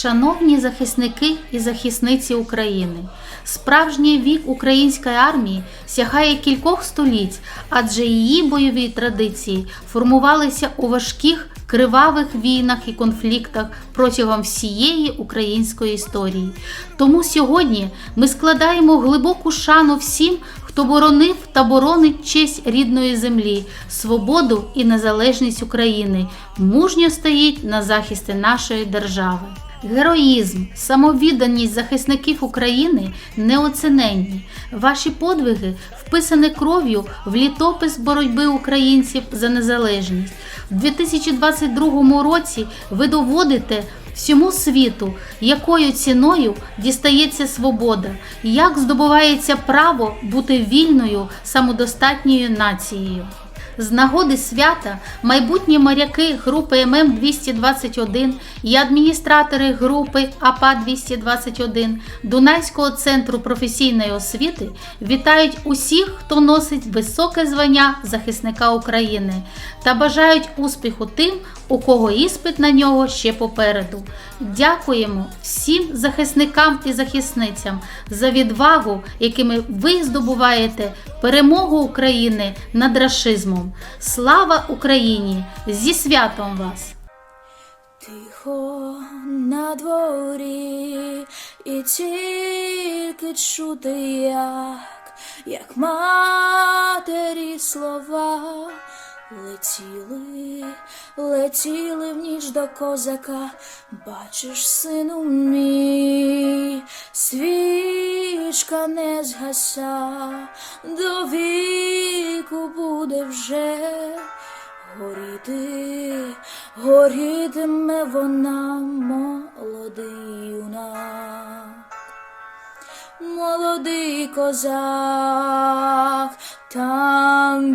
Шановні захисники і захисниці України, справжній вік української армії сягає кількох століть, адже її бойові традиції формувалися у важких кривавих війнах і конфліктах протягом всієї української історії. Тому сьогодні ми складаємо глибоку шану всім, хто боронив та боронить честь рідної землі, свободу і незалежність України, мужньо стоїть на захисті нашої держави. Героїзм, самовідданість захисників України неоціненні. Ваші подвиги вписані кров'ю в літопис боротьби українців за незалежність. В 2022 році ви доводите всьому світу, якою ціною дістається свобода, як здобувається право бути вільною самодостатньою нацією. З нагоди свята майбутні моряки групи ММ 221 і адміністратори групи АПА 221 Дунайського центру професійної освіти вітають усіх, хто носить високе звання захисника України та бажають успіху тим, у кого іспит на нього ще попереду. Дякуємо всім захисникам і захисницям за відвагу, якими ви здобуваєте перемогу України над рашизмом. Слава Україні! Зі святом вас! Тихо на дворі, і тільки чути, як, як матері слова летіли, летіли в ніч до козака. Бачиш, сину мій, свічка не згаса, до віку буде вже горіти, горітиме вона молодий юнак. Молодий козак, там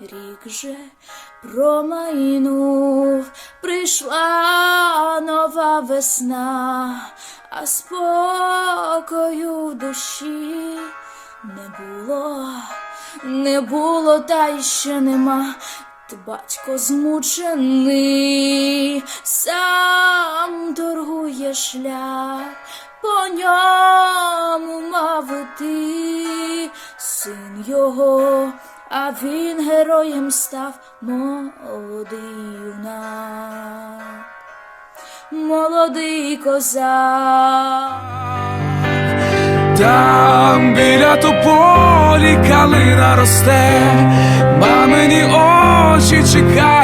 Рік же промайнув, прийшла нова весна, а спокою в душі не було, не було, та й ще нема. Т- Батько змучений, сам торгує шлях, по ньому мав іти син його, а він героєм став молодий юнак, молодий козак. Там біля тополі калина росте, мамині очі чекають